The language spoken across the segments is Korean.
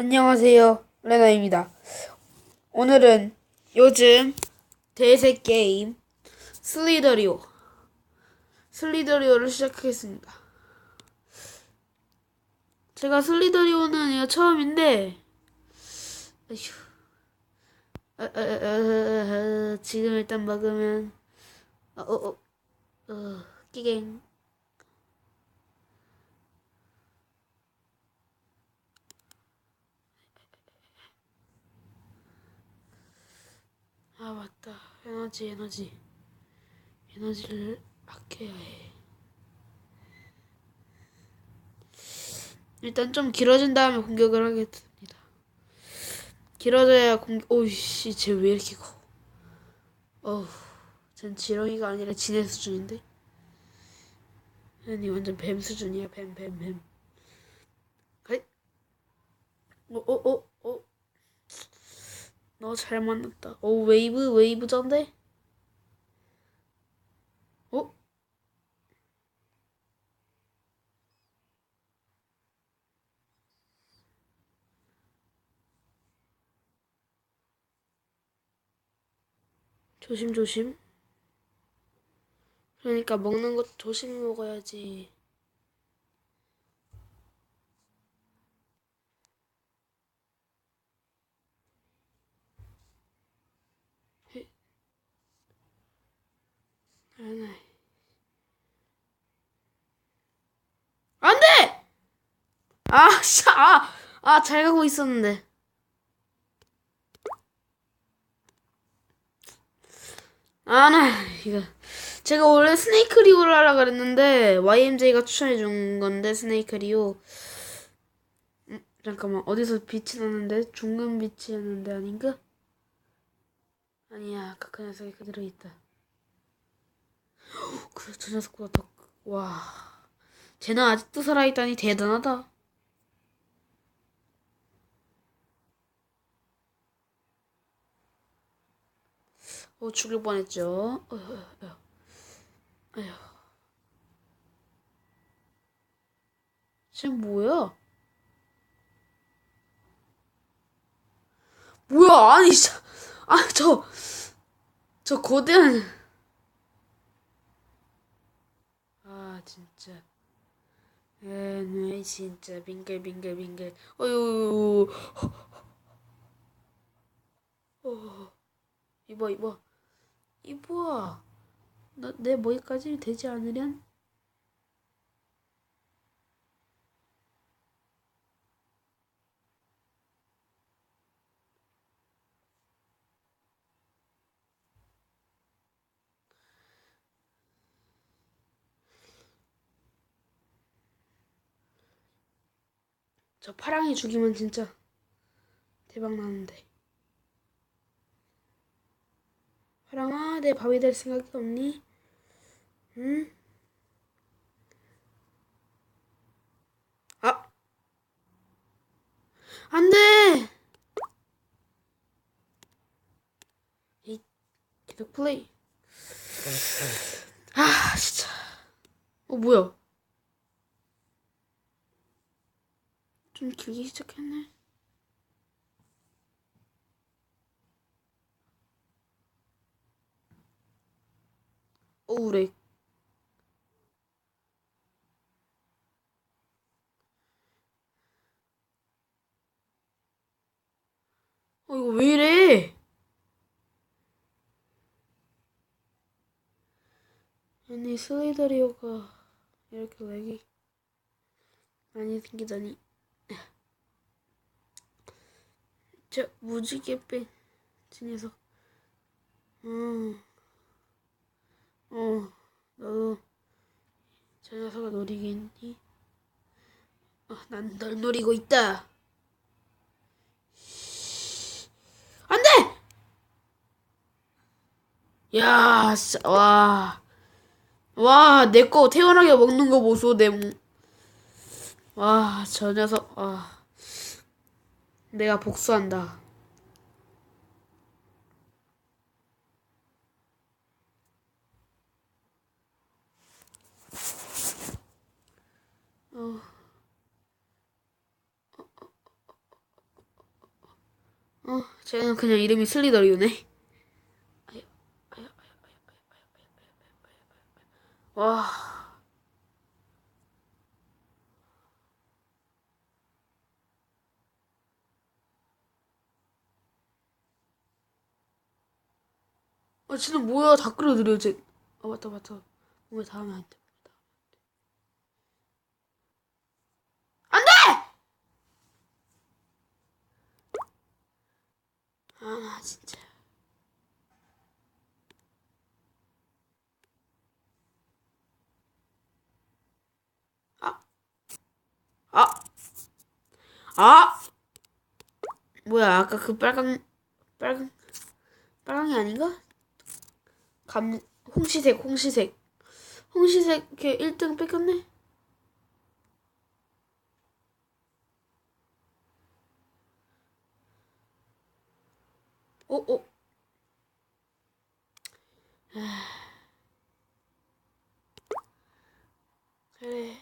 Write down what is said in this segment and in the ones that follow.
안녕하세요. 레나입니다. 오늘은 요즘 대세 게임 슬리더리오 슬리더리오를 시작하겠습니다. 제가 슬리더리오는 이거 처음인데 아휴 아, 아, 아, 아, 아, 지금 일단 먹으면 어, 어, 어, 어, 끼갱 아 맞다. 에너지 에너지. 에너지를 아껴야 해. 일단 좀 길어진 다음에 공격을 하겠습니다. 길어져야 공 오이씨 쟤 왜 이렇게 커? 어우 전 지렁이가 아니라 지네 수준인데? 아니 완전 뱀 수준이야 뱀 뱀뱀. 가이 오오오오 너 잘 만났다. 오 웨이브 웨이브전데? 어? 조심 조심. 그러니까 먹는 것 조심히 먹어야지. 안 돼! 아, 씨, 아, 아, 잘 가고 있었는데. 아, 나, 이거. 제가 원래 스네이크 리오를 하려고 그랬는데, YMJ가 추천해준 건데, 스네이크 리오. 음, 잠깐만, 어디서 빛이 나는데? 중간 빛이 나는데 아닌가? 아니야, 아까 그 녀석이 그대로 있다. 그래, 저 녀석보다 더, 와. 쟤는 아직도 살아있다니 대단하다. 어, 죽을 뻔했죠. 어휴, 어휴, 어휴. 쟤 뭐야? 뭐야, 아니, 저, 아, 저, 저 거대한. 아, 진짜. 에네, 진짜. 빙글빙글빙글. 어휴, 어, 이봐, 이봐. 이봐. 너, 내 머리까지 되지 않으련? 저 파랑이 죽이면 진짜 대박 나는데. 파랑아, 내 밥이 될 생각이 없니? 응? 아! 안 돼! 이, 계속 플레이. 아, 진짜. 어, 뭐야? 좀 길기 시작했네. 어우, 렉. 어, 이거 왜 이래? 아니, 슬리더리오가 이렇게 렉이 많이 생기다니. 저 무지개 뺀저 녀석. 음, 어, 너도 저 녀석을 노리겠니? 어, 난널 노리고 있다. 안 돼! 야, 진짜, 와. 와, 내 거 태어나게 먹는 거 보소, 내 몸. 와, 저 녀석, 아. 내가 복수한다. 어. 어, 쟤는 그냥 이름이 슬리더리오네. 아, 쟤는 뭐야? 다 끌어들여, 쟤. 아, 맞다, 맞다. 오늘 다음에 안 돼. 안 돼! 아, 나 진짜. 아. 아. 아! 뭐야, 아까 그 빨강, 빨강, 빨강이 아닌가? 감, 홍시색, 홍시색. 홍시색, 걔 1등 뺏겼네? 어, 어. 그래.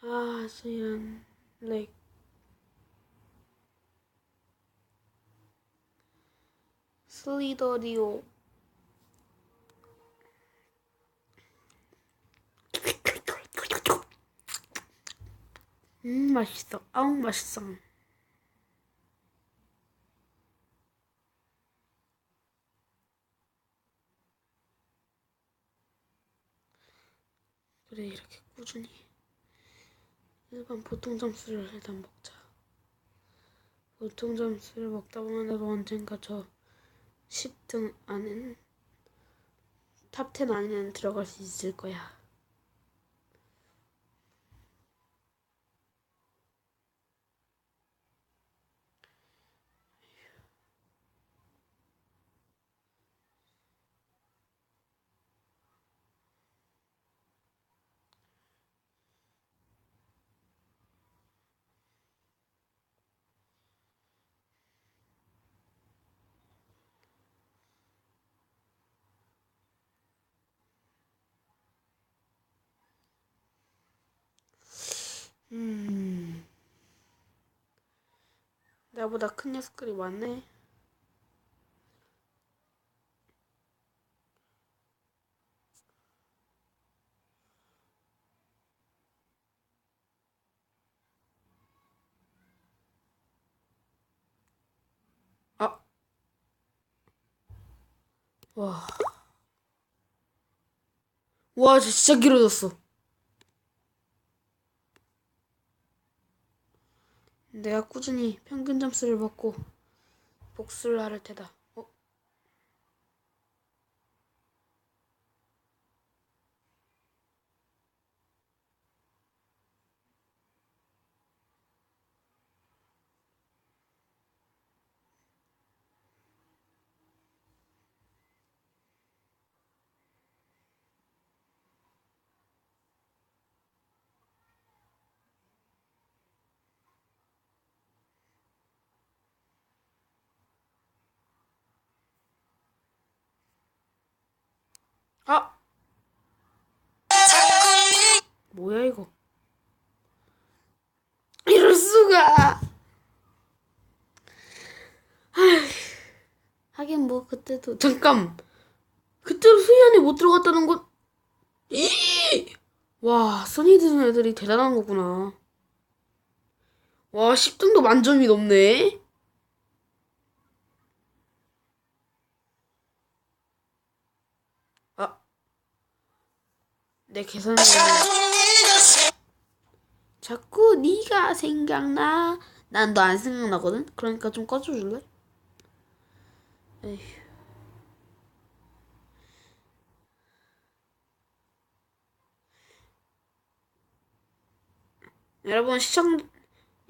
아, 진짜 이런, 렉. 슬리더리오. 음, 맛있어. 아우, 맛있어. 그래, 이렇게 꾸준히. 일반 보통 점수를 일단 먹자. 보통 점수를 먹다 보면 나도 언젠가 저 10등 안에는 탑10 안에는 들어갈 수 있을 거야. 음. 나보다 큰 녀석들이 많네. 아. 와. 와, 진짜 길어졌어. 내가 꾸준히 평균 점수를 먹고 복수를 할 테다. 아! 뭐야 이거? 이럴 수가. 하긴 뭐 그때도 잠깐. 수위 안에 못 들어갔다는 건. 이! 와, 써니 드는 애들이 대단한 거구나. 와, 10등도 만점이 넘네. 아, 내 계산은 자꾸 네가 생각나. 난 너 안 생각나거든. 그러니까 좀 꺼줘줄래? 에휴. 여러분 시청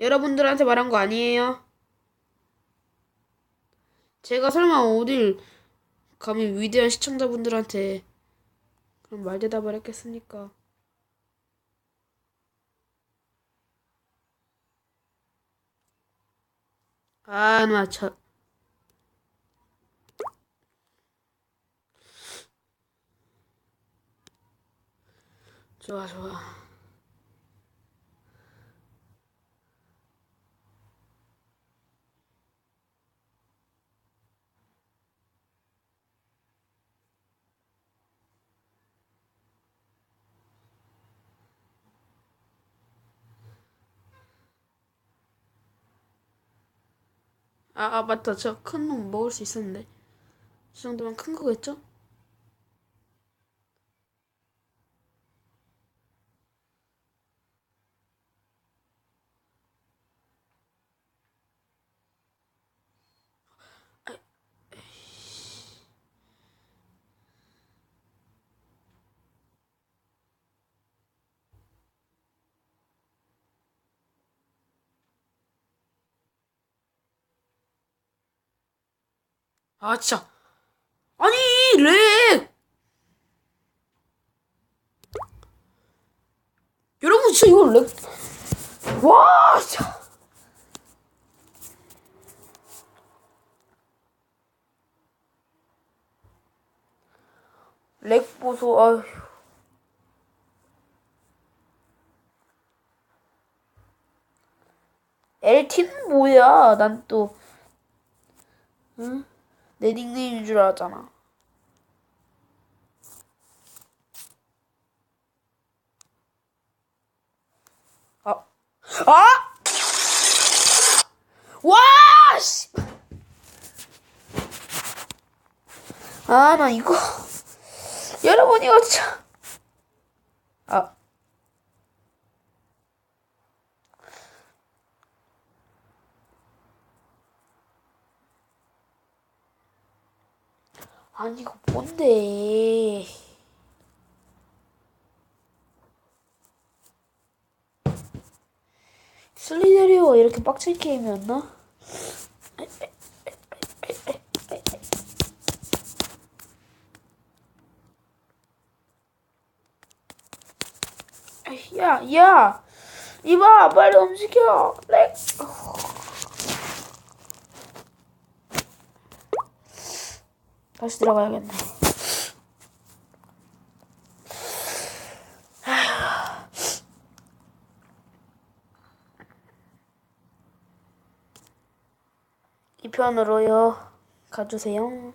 여러분들한테 말한 거 아니에요. 제가 설마 어딜 감히 위대한 시청자분들한테 그런 말대답을 했겠습니까? 아, 나 참. 좋아 좋아. 아, 아 맞다. 저 큰 놈 먹을 수 있었는데. 이 정도면 큰 거겠죠? 아 진짜. 아니 렉. 여러분 진짜 이거 렉. 와 진짜. 렉 보소 아휴. LT는 뭐야? 난 또, 응? 내 닉네임인 줄 알았잖아. 아, 아! 와, 씨! 아, 나 이거. 여러분, 이거 진짜. 아. 아니, 이거 뭔데. 슬리데리오 이렇게 빡친 게임이었나? 야, 야! 이봐, 빨리 움직여! 렉! 다시 들어가야겠네. 이 편으로요. 가주세요.